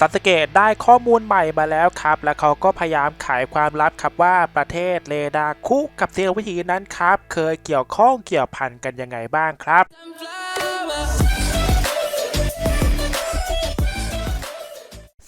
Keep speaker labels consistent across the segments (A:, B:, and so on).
A: ซัสเกตได้ข้อมูลใหม่มาแล้วครับ และเขาก็พยายามขายความลับครับว่าประเทศเลดาคุกับเซียววิธีนั้นครับ เคยเกี่ยวข้องเกี่ยวพันกันยังไงบ้างครับ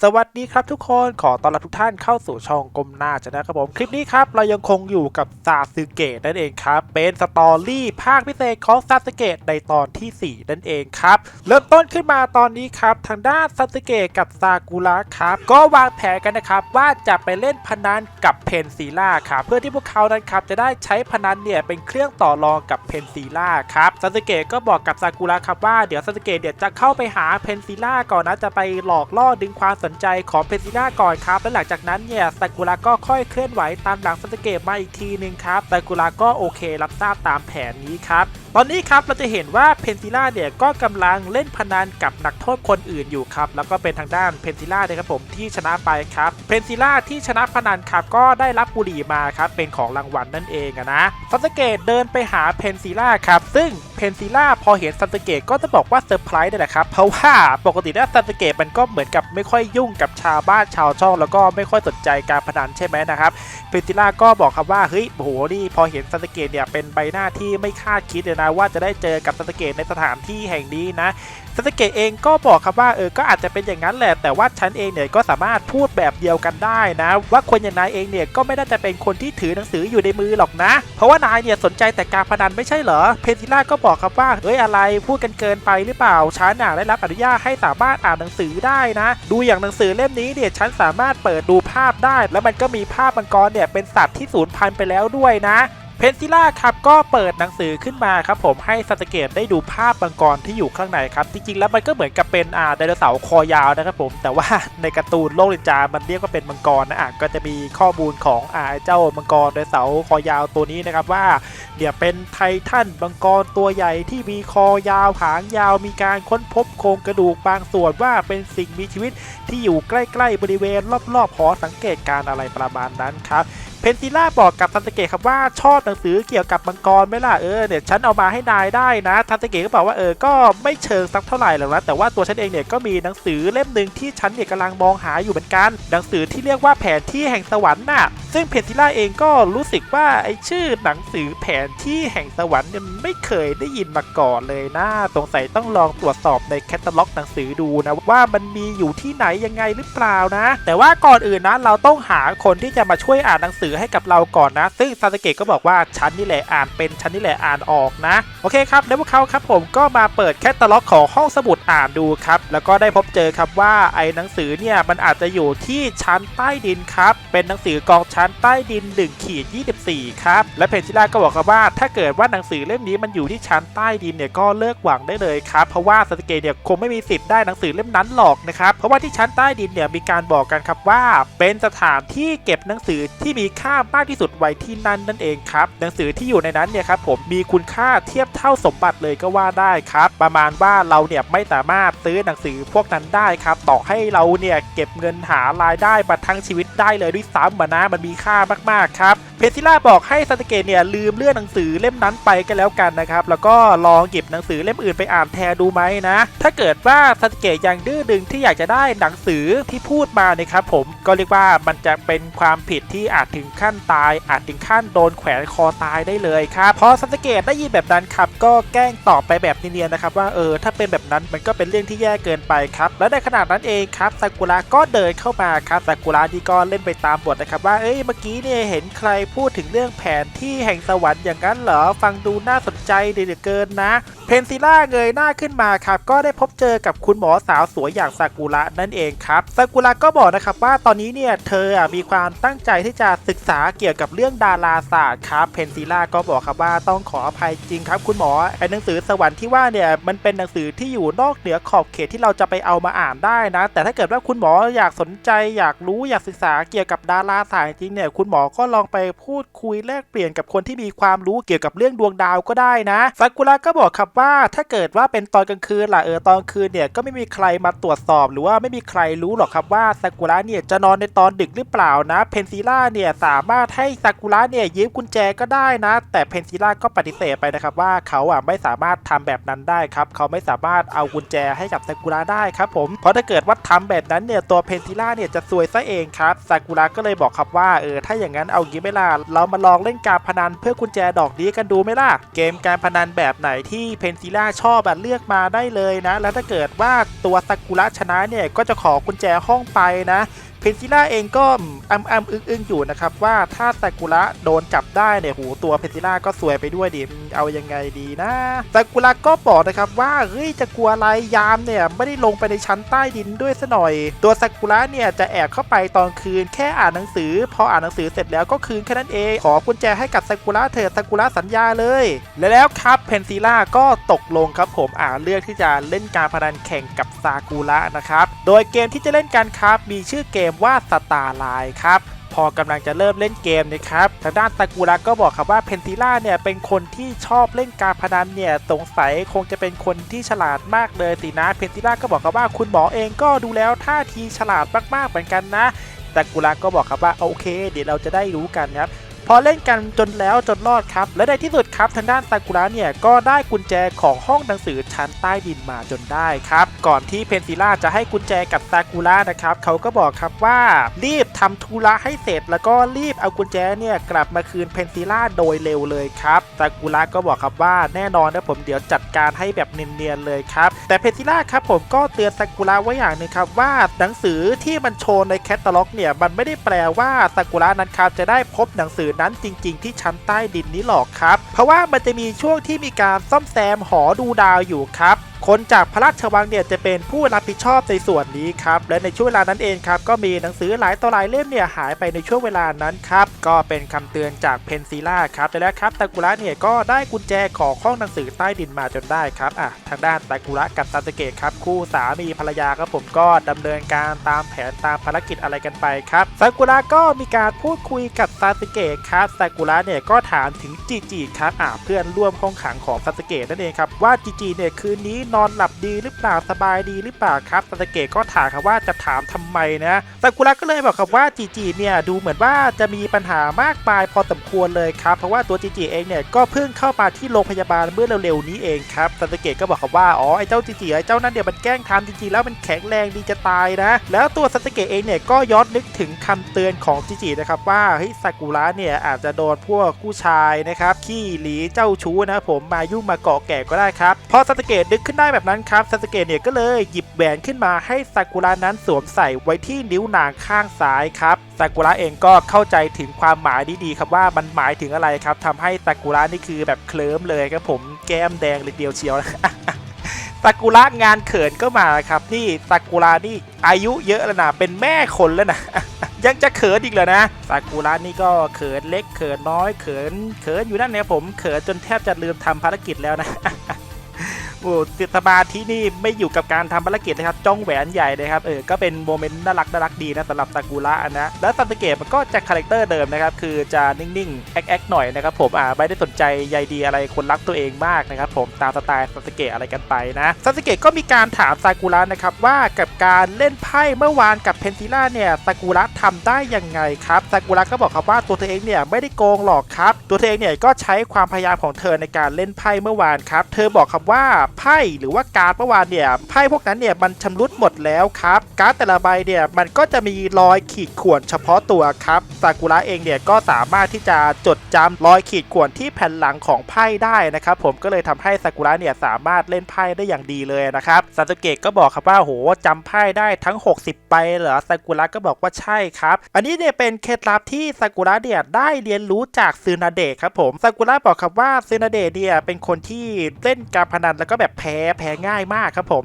A: สวัสดีครับทุกคนขอต้อนรับทุกท่านเข้าสู่ช่องกลมหน้าจะนะครับผม คลิปนี้ครับ เรายังคงอยู่กับซาสึเกะนั่นเองครับ เป็นสตอรี่ภาคพิเศษของซาสึเกะในตอนทีสี่ 4 นั่นเองครับ เริ่มต้นขึ้นมาตอนนี้ครับ ทางด้านซาสึเกะกับซากุระครับ ก็วางแผนกันนะครับ ว่าจะไปเล่นพนันกับเพนซีล่าครับเพื่อที่พวกเขานั้นครับจะได้ใช้พนันเนี่ยเป็นเครื่องต่อรองกับเพนซีล่าครับซาสึเกะก็บอกกับซากุระครับว่าเดี๋ยวซาสึเกะเดี๋ยวจะเข้าไปหาเพนซีล่าก่อนนะจะไปหลอกล่อดึงความสนใจของเพซีล่าก่อนครับ และหลังจากนั้นเนี่ยซากุระก็ค่อยเคลื่อนไหวตามหลังซาสึเกตมาอีกทีหนึ่งครับซากุระก็โอเครับทราบตามแผนนี้ครับ ตอนนี้ครับเราจะเห็นว่าเพนซิล่าเนี่ยก็กำลังเล่นพนันกับนักโทษคนอื่นอยู่ครับแล้วก็เป็นทางด้านเพนซิล่าเลยครับผมที่ชนะไปครับเพนซิล่าที่ชนะพนันครับก็ได้รับบุหรี่มาครับเป็นของรางวัลนั่นเองนะซัสเกตเดินไปหาเพนซิล่าครับซึ่งเพนซิล่าพอเห็นซัสเกตก็จะบอกว่าเซอร์ไพรส์นี่แหละครับเพราะว่าปกติแล้วซัสเกตมันก็เหมือนกับไม่ค่อยยุ่งกับชาวบ้านชาวช่อง แล้วก็ไม่ค่อยสนใจการพนันใช่ไหมนะครับเพนซิล่าก็บอกครับว่าเฮ้ยโหนี่พอเห็นซาสเกตเนี่ยเป็นใบหน้าที่ไม่คาดคิดเลยนะว่าจะได้เจอกับซาสเกตในสถานที่แห่งนี้นะซาสเกตเองก็บอกครับว่าเออก็อาจจะเป็นอย่างนั้นแหละ แต่ว่าฉันเองเนี่ยก็สามารถพูดแบบเดียวกันได้นะ ว่าคนอย่างนายเองเนี่ยก็ไม่น่าจะเป็นคนที่ถือหนังสืออยู่ในมือหรอกนะ เพราะว่านายเนี่ยสนใจแต่การพนันไม่ใช่เหรอเพนซิล่าก็บอกครับว่าเฮ้ยอะไรพูดกันเกินไปหรือเปล่าฉันน่ะได้รับอนุญาตให้สามารถอ่านหนังสือได้นะ ดูอย่างหนังสือเล่มนี้เนี่ยฉันสามารถเปิดดูภาพได้ แล้วมันก็มีภาพมังกรเนี่ยเป็นสัตว์ที่สูญพันธุ์ไปแล้วด้วยนะ เพนซิล่าครับก็เปิดหนังสือขึ้นมาครับผมให้ซาสเกตได้ดูภาพมังกรที่อยู่ข้างในครับจริงๆแล้วมันก็เหมือนกับเป็นอ่าไดโนเสาร์คอยาวนะครับผมแต่ว่าในการ์ตูนโลกนินจา มันเรียกว่าเป็นมังกรนะอะก็จะมีข้อมูลของอ่าเจ้ามังกรไดโนเสาร์คอยาวตัวนี้นะครับว่าเนี่ยเป็นไททันมังกรตัวใหญ่ที่มีคอยาวหางยาวมีการค้นพบโครงกระดูกบางส่วนว่าเป็นสิ่งมีชีวิตที่อยู่ใกล้ ๆ บริเวณรอบๆหอสังเกตการณ์อะไรประมาณนั้นครับ นซิล่าบอกกับทันสเกะครับว่าชอบหนังสือเกี่ยวกับมังกรไหมล่ะเออเนี่ยฉันเอามาให้นายได้นะทันสเกะก็บอกว่าเออก็ไม่เชิงสักเท่าไหร่หรอกนะแต่ว่าตัวฉันเองเนี่ยก็มีหนังสือเล่มหนึ่งที่ฉันเนี่ยกำลังมองหาอยู่เหมือนกัน หนังสือที่เรียกว่าแผนที่แห่งสวรรค์น่ะซึ่งเพนซิล่าเองก็รู้สึกว่าไอ้ชื่อหนังสือแผนที่แห่งสวรรค์เนี่ยมันไม่เคยได้ยินมาก่อนเลยนะสงสัยต้องลองตรวจสอบในแคตตาล็อกหนังสือดูนะว่ามันมีอยู่ที่ไหนยังไงหรือเปล่านะ แต่ว่าก่อนอื่นนะเราต้องหาคนที่จะมาช่วยอ่านหนังสือให้กับเราก่อนนะ ซึ่งซาสเกะก็บอกว่าฉันนี่แหละอ่านเป็นฉันนี่แหละอ่านออกนะ โอเคครับ แล้วพวกเขาครับผมก็มาเปิดแคตตาล็อกของห้องสมุดอ่านดูครับ แล้วก็ได้พบเจอครับว่าไอ้หนังสือเนี่ยมันอาจจะอยู่ที่ชั้นใต้ดินครับ เป็นหนังสือกองชั้นใต้ดิน1ขีด24 ครับ และเพนซิล่าก็บอกครับว่า ถ้าเกิดว่าหนังสือเล่มนี้มันอยู่ที่ชั้นใต้ดินเนี่ยก็เลิกหวังได้เลยครับเพราะว่าซาสเกะเนี่ยคงไม่มีสิทธิ์ได้หนังสือเล่มนั้นหรอกนะครับเพราะว่าที่ชั้นใต้ดินเนี่ยมีการบอกกันครับว่า เป็นสถานที่เก็บหนังสือที่มีค่ามากที่สุดไว้ที่นั่นนั่นเองครับหนังสือที่อยู่ในนั้นเนี่ยครับผมมีคุณค่าเทียบเท่าสมบัติเลยก็ว่าได้ครับประมาณว่าเราเนี่ยไม่สามารถซื้อหนังสือพวกนั้นได้ครับต่อให้เราเนี่ยเก็บเงินหารายได้มาทั้งชีวิตได้เลยด้วยซ้ำนะมันมีค่ามากๆครับเพซิล่าบอกให้ซาสเกะเนี่ยลืมเลื่อนหนังสือเล่มนั้นไปก็แล้วกันนะครับ แล้วก็ลองหยิบหนังสือเล่มอื่นไปอ่านแทนดูไหมนะ ถ้าเกิดว่าซาสเกะยังดื้อดึงที่อยากจะได้หนังสือที่พูดมานะครับผมก็เรียกว่ามันจะเป็นความผิดที่อาจถึงขั้นตาย อาจถึงขั้นโดนแขวนคอตายได้เลยครับพอซาสเกะได้ยินแบบนั้นครับก็แกล้งตอบไปแบบเนียนๆนะครับว่าเออถ้าเป็นแบบนั้นมันก็เป็นเรื่องที่แย่เกินไปครับและในขณะนั้นเองครับซากุระก็เดินเข้ามาครับซากุระนี่ก็เล่นไปตามบทนะครับว่าเอ้ยเมื่อกี้เนี่ยเห็นใครพูดถึงเรื่องแผนที่แห่งสวรรค์อย่างนั้นเหรอฟังดูน่าสนใจดีเหลือเกินนะ เพนซิล่าเงยหน้าขึ้นมาครับก็ได้พบเจอกับคุณหมอสาวสวยอย่างซากุระนั่นเองครับซากุระก็บอกนะครับว่าตอนนี้เนี่ยเธอมีความตั้งใจที่จะศึกกษาเกี่ยวกับเรื่องดาราศาสตร์ครับเพนซิล่าก็บอกครับว่าต้องขออภัยจริงครับ คุณหมอไอ้หนังสือสวรรค์ที่ว่าเนี่ยมันเป็นหนังสือที่อยู่นอกเหนือขอบเขตที่เราจะไปเอามาอ่านได้นะ แต่ถ้าเกิดว่าคุณหมออยากสนใจอยากรู้อยากศึกษาเกี่ยวกับดาราศาสตร์จริงเนี่ยคุณหมอก็ลองไปพูดคุยแลกเปลี่ยนกับคนที่มีความรู้เกี่ยวกับเรื่องดวงดาวก็ได้นะซากุระก็บอกครับว่าถ้าเกิดว่าเป็นตอนกลางคืนล่ะเออตอนคืนเนี่ยก็ไม่มีใครมาตรวจสอบ หรือว่าไม่มีใครรู้หรอกครับว่าซากุระเนี่ยจะนอนในตอนดึกหรือเปล่านะเพนซิล่าเนี่ยสสามารถให้ซากุระเนี่ยยืมกุญแจก็ได้นะ แต่เพนซิล่าก็ปฏิเสธไปนะครับว่าเขาอะไม่สามารถทำแบบนั้นได้ครับเขาไม่สามารถเอากุญแจให้กับซากุระได้ครับผมเพราะถ้าเกิดว่าทำแบบนั้นเนี่ยตัวเพนซิล่าเนี่ยจะซวยซะเองครับซากุระก็เลยบอกครับว่าเออถ้าอย่างนั้นเอางี้ไม่ล่ะเรามาลองเล่นการพนันเพื่อกุญแจดอกนี้กันดูไหมล่ะเกมการพนันแบบไหนที่เพนซิล่าชอบอะเลือกมาได้เลยนะ แล้วถ้าเกิดว่าตัวซากุระชนะเนี่ยก็จะขอกุญแจห้องไปนะ นซิล่าเองก็อ้ำอ้ำอึ้งอึ้งอยู่นะครับว่าถ้าซากุระโดนจับได้เนี่ยหูตัวเพนซิล่าก็สวยไปด้วยดิเอายังไงดีนะซากุระก็บอกนะครับว่าเฮ้ยจะกลัวอะไรยามเนี่ยไม่ได้ลงไปในชั้นใต้ดินด้วยซะหน่อย ตัวซากุระเนี่ยจะแอบเข้าไปตอนคืนแค่อ่านหนังสือ พออ่านหนังสือเสร็จแล้วก็คืนแค่นั้นเองขอกุญแจให้กับซากุระเถิดซากุระสัญญาเลย และแล้วครับเพนซิล่าก็ตกลงครับผมอ่าเลือกที่จะเล่นการพนันแข่งกับซากุระนะครับโดยเกมที่จะเล่นกันครับมีชื่อเกมว่าสตาร์ไลน์ครับพอกำลังจะเริ่มเล่นเกมนะครับ ทางด้านตากูระก็บอกครับว่าเพนติล่าเนี่ยเป็นคนที่ชอบเล่นการพนันเนี่ยสงสัยคงจะเป็นคนที่ฉลาดมากเลยสินะเพนติล่าก็บอกครับว่าคุณหมอเองก็ดูแล้วท่าทีฉลาดมากๆเหมือนกันนะตากูระก็บอกครับว่าโอเค เดี๋ยวเราจะได้รู้กันครับ พอเล่นกันจนแล้วจนรอดครับ และในที่สุดครับทางด้านซากุระเนี่ยก็ได้กุญแจของห้องหนังสือชั้นใต้ดินมาจนได้ครับ ก่อนที่เพนซิล่าจะให้กุญแจกับซากุระนะครับเขาก็บอกครับว่ารีบทำธุระให้เสร็จ แล้วก็รีบเอากุญแจเนี่ยกลับมาคืนเพนซิล่าโดยเร็วเลยครับซากุระก็บอกครับว่าแน่นอนนะผมเดี๋ยวจัดการให้แบบเนียนๆเลยครับ แต่เพนซิล่าครับผมก็เตือนซากุระไว้อย่างหนึ่งครับว่าหนังสือที่มันโชว์ในแคตตาล็อกเนี่ยมันไม่ได้แปลว่าซากุระนั้นครับจะได้พบหนังสือนั้นจริง ๆ ที่ชั้นใต้ดินนี้หรอกครับ เพราะว่ามันจะมีช่วงที่มีการซ่อมแซมหอดูดาวอยู่ครับคนจากพระราชวังเนี่ยจะเป็นผู้รับผิดชอบในส่วนนี้ครับ และในช่วงเวลานั้นเองครับ ก็มีหนังสือหลายต่อหลายเล่มเนี่ยหายไปในช่วงเวลานั้นครับ ก็เป็นคำเตือนจากเพนซิล่าครับแต่แล้วครับตากุระเนี่ยก็ได้กุญแจของห้องหนังสือใต้ดินมาจนได้ครับอะทางด้านตากุระกับซาสเกะครับคู่สามีภรรยาครับผมก็ดำเนินการตามแผนตามภารกิจอะไรกันไปครับซากุระก็มีการพูดคุยกับซาสเกะครับซากุระเนี่ยก็ถามถึงจีจีครับอะเพื่อนร่วมห้องขังของซาสเกะนั่นเองครับว่าจีจีเนี่ยคืนนี้นอนหลับดีหรือเปล่าสบายดีหรือเปล่าครับซาสเกะก็ถามครับว่าจะถามทำไมนะซากุระก็เลยบอกครับว่าจีจีเนี่ยดูเหมือนว่าจะมีปัญหามากมายพอสมควรเลยครับ เพราะว่าตัวจีจีเองเนี่ยก็เพิ่งเข้ามาที่โรงพยาบาลเมื่อเร็วๆนี้เองครับซาสเกะก็บอกครับว่าอ๋อไอ้เจ้าจีจีไอ้เจ้านั่นเนี่ยวมันแกล้งทำจริงๆแล้วมันแข็งแรงดีจะตายนะ แล้วตัวซาสเกะเองเนี่ยก็ย้อนนึกถึงคำเตือนของจีจีนะครับว่าเฮ้ยซากุระเนี่ยอาจจะโดนพวกผู้ชายนะครับขี้หลีเจ้าชู้นะผมมายุ่งมาเกาะแก่ก็ได้ครับพอซาสเกะนึกขึ้นได้แบบนั้นครับซาสเกะเนี่ยก็เลยหยิบแหวนขึ้นมาให้ซากุระนั้นสวมใส่ไว้ที่นิ้วนางข้างซ้ายครับซากุระเองก็เข้าใจถึงความหมายดีๆครับว่ามันหมายถึงอะไรครับทำให้ซากุระนี่คือแบบเคลิ้มเลยครับผมแก้มแดงเลยเดียวเชียวนะซากุระงานเขินก็มาครับนี่ซากุระนี่อายุเยอะแล้วนะเป็นแม่คนแล้วนะยังจะเขินอีกเหรอนะซากุระนี่ก็เขินเล็กเขินน้อยเขินเขินอยู่นั่นเนี่ยผมเขินจนแทบจะลืมทำภารกิจแล้วนะ อ้ติดสมาธินี่ไม่อยู่กับการทำภารกิจนะครับจ้องแหวนใหญ่เลยครับเออก็เป็นโมเมนต์น่ารักน่ารักดีนะสำหรับซากุระนะแล้วซาสเกะมันก็จะคาแรคเตอร์เดิมนะครับคือจะนิ่งๆแอ๊กๆหน่อยนะครับผมอ่าไม่ได้สนใจใยดีอะไรคนรักตัวเองมากนะครับผมตามสไตล์ซาสเกะอะไรกันไปนะซาสเกะก็มีการถามซากุระนะครับว่ากับการเล่นไพ่เมื่อวานกับเพนซิล่าเนี่ยซากุระทำได้ยังไงครับซากุระก็บอกครับว่าตัวเธอเองเนี่ยไม่ได้โกงหรอกครับ ตัวเธอเองเนี่ยก็ใช้ความพยายามของเธอในการเล่นไพ่เมื่อวานครับ เธอบอกครับว่าไพ่หรือว่าการ์ดเมื่อวานเนี่ยไพ่พวกนั้นเนี่ยมันชำรุดหมดแล้วครับ การ์ดแต่ละใบเนี่ยมันก็จะมีรอยขีดข่วนเฉพาะตัวครับซากุระเองเนี่ยก็สามารถที่จะจดจำรอยขีดข่วนที่แผ่นหลังของไพ่ได้นะครับผมก็เลยทำให้ซากุระเนี่ยสามารถเล่นไพ่ได้อย่างดีเลยนะครับซาสึเกะก็บอกครับว่าโหจำไพ่ได้ทั้ง 60ใบเหรอซากุระก็บอกว่าใช่ครับอันนี้เนี่ยเป็นเคล็ดลับที่ซากุระเนี่ยได้เรียนรู้จากซึนาเดะครับผมซากุระบอกครับว่าซึนาเดะเนี่ยเป็นคนที่เล่นการพนันแล้วก็แบบแพ้แพ้ง่ายมากครับผม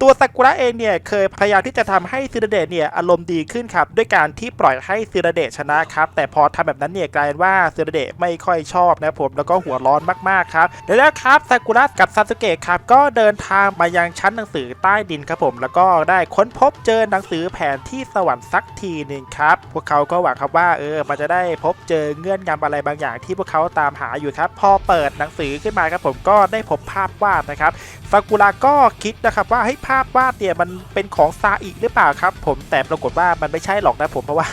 A: ตัวซากุระเองเนี่ยเคยพยายามที่จะทำให้ซินาเดะเนี่ยอารมณ์ดีขึ้นครับด้วยการที่ปล่อยให้ซินาเดะชนะครับแต่พอทำแบบนั้นเนี่ยกลายเป็นว่าซินาเดะไม่ค่อยชอบนะผมแล้วก็หัวร้อนมากๆครับแล้วครับซากุระกับซาสึเกะครับก็เดินทางมายังชั้นหนังสือใต้ดินครับผม แล้วก็ได้ค้นพบเจอหนังสือแผนที่สวรรค์สักทีหนึ่งครับพวกเขาก็หวังครับว่าเออมันจะได้พบเจอเงื่อนงำอะไรบางอย่างที่พวกเขาตามหาอยู่ครับ พอเปิดหนังสือขึ้นมาครับผมก็ได้พบภาพวาดนะครับซากุระก็คิดนะครับว่าให้ภาพวาดเนี่ยมันเป็นของซาอิหรือเปล่าครับ ผมแต่ปรากฏว่ามันไม่ใช่หรอกนะผมเพราะว่า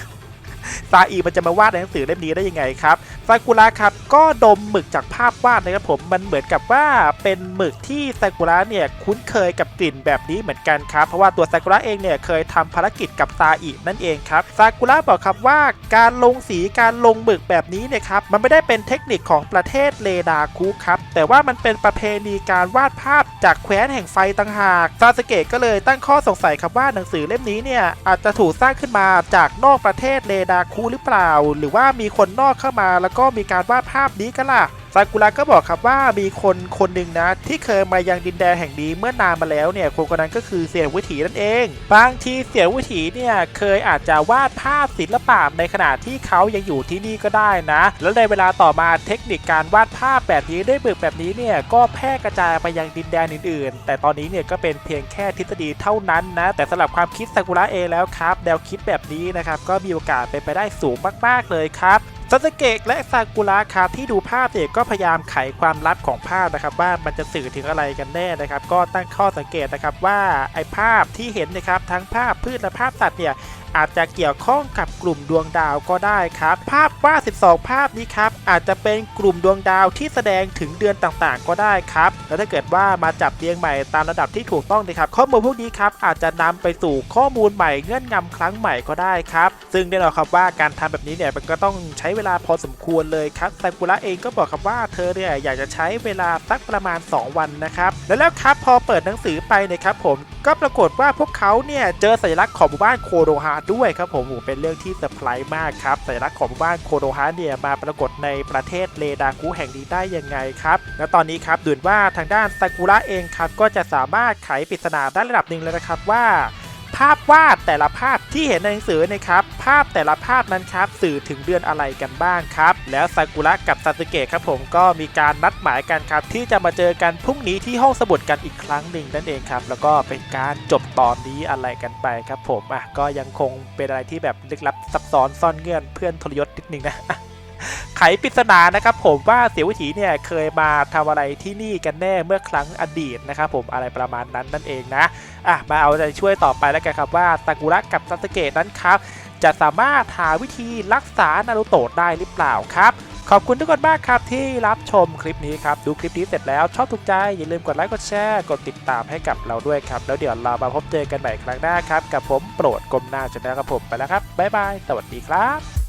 A: ซซาอีมันจะมาวาดในหนังสือเล่มนี้ได้ยังไงครับซากุระครับก็ดมหมึกจากภาพวาดนะครับผมมันเหมือนกับว่าเป็นหมึกที่ซากุระเนี่ยคุ้นเคยกับกลิ่นแบบนี้เหมือนกันครับ เพราะว่าตัวซากุระเองเนี่ยเคยทำภารกิจกับซาอินั่นเองครับซากุระบอกครับว่าการลงสีการลงหมึกแบบนี้เนี่ยครับมันไม่ได้เป็นเทคนิคของประเทศเลดาคุครับแต่ว่ามันเป็นประเพณีการวาดภาพจากแคว้นแห่งไฟต่างหากซาสเกะก็เลยตั้งข้อสงสัยครับว่าหนังสือเล่มนี้เนี่ยอาจจะถูกสร้างขึ้นมาจากนอกประเทศเลดาคุหรือเปล่า หรือว่ามีคนนอกเข้ามาแล้วก็มีการวาดภาพนี้กันล่ะซากุระก็บอกครับว่ามีคนคนหนึ่งนะ ที่เคยมายังดินแดนแห่งนี้เมื่อนานมาแล้วเนี่ยคนคนนั้นก็คือเสี่ยววิถีนั่นเอง บางทีเสี่ยววิถีเนี่ยเคยอาจจะวาดภาพศิลปะในขณะที่เขายังอยู่ที่นี่ก็ได้นะ แล้วในเวลาต่อมาเทคนิคการวาดภาพแบบนี้ด้วยบึกแบบนี้เนี่ยก็แพร่กระจายไปยังดินแดนอื่นๆ แต่ตอนนี้เนี่ยก็เป็นเพียงแค่ทฤษฎีเท่านั้นนะ แต่สำหรับความคิดซากุระเองแล้วครับแนวคิดแบบนี้นะครับก็มีโอกาสเป็นไปได้สูงมากๆเลยครับ ซาสเกะและซากุระครับที่ดูภาพเนี่ยก็พยายามไขความลับของภาพนะครับ ว่ามันจะสื่อถึงอะไรกันแน่นะครับ ก็ตั้งข้อสังเกตนะครับว่าไอภาพที่เห็นนะครับทั้งภาพพืชและภาพสัตว์เนี่ยอาจจะเกี่ยวข้องกับกลุ่มดวงดาวก็ได้ครับ ภาพวาด 12 ภาพนี้ครับอาจจะเป็นกลุ่มดวงดาวที่แสดงถึงเดือนต่างๆ ก็ได้ครับ แล้วถ้าเกิดว่ามาจับเรียงใหม่ตามระดับที่ถูกต้องนะครับ ข้อมูลพวกนี้ครับอาจจะนำไปสู่ข้อมูลใหม่เงื่อนงำครั้งใหม่ก็ได้ครับ ซึ่งแน่นอนครับว่าการทำแบบนี้เนี่ยมันก็ต้องใช้เวลาพอสมควรเลยครับซากุระเองก็บอกครับว่าเธอเนี่ยอยากจะใช้เวลาสักประมาณ 2 วันนะครับแล้วแล้วครับพอเปิดหนังสือไปนะครับผมก็ปรากฏว่าพวกเขาเนี่ยเจอสัญลักษณ์ของหมู่บ้านโคโรฮาด้วยครับผมเป็นเรื่องที่เซอร์ไพรส์มากครับสัญลักษณ์ของหมู่บ้านโคโรฮาเนี่ยมาปรากฏในประเทศเลดาคุแห่งนี้ได้ยังไงครับ และตอนนี้ครับดูนว่าทางด้านซากุระเองครับก็จะสามารถไขปริศนาได้ระดับหนึ่งแล้วนะครับว่า ภาพวาดแต่ละภาพที่เห็นในหนังสือนะครับภาพแต่ละภาพนั้นครับสื่อถึงเดือนอะไรกันบ้างครับแล้วซากุระกับซาสึเกะครับผมก็มีการนัดหมายกันครับที่จะมาเจอกันพรุ่งนี้ที่ห้องสมุดกันอีกครั้งหนึ่งนั่นเองครับแล้วก็เป็นการจบตอนนี้อะไรกันไปครับผมอะก็ยังคงเป็นอะไรที่แบบลึกลับซับซ้อนซ่อนเงื่อนเพื่อนทรยศนิดนึงนะ ไขปริศนานะครับผมว่าเสียวิถีเนี่ยเคยมาทำอะไรที่นี่กันแน่เมื่อครั้งอดีตนะครับผมอะไรประมาณนั้นนั่นเองนะอะมาเอาใจช่วยต่อไปแล้วกันครับว่าซากุระกับซาสเกะนั้นครับจะสามารถหาวิธีรักษานารุโตะได้หรือเปล่าครับขอบคุณทุกคนมากครับที่รับชมคลิปนี้ครับ ดูคลิปนี้เสร็จแล้วชอบถูกใจ อย่าลืมกดไลค์กดแชร์กดติดตามให้กับเราด้วยครับ แล้วเดี๋ยวเรามาพบเจอกันใหม่ครั้งหน้าครับ กับผมโปรดกลมหน้าชนะครับผมไปแล้วครับ บ๊ายบาย สวัสดีครับ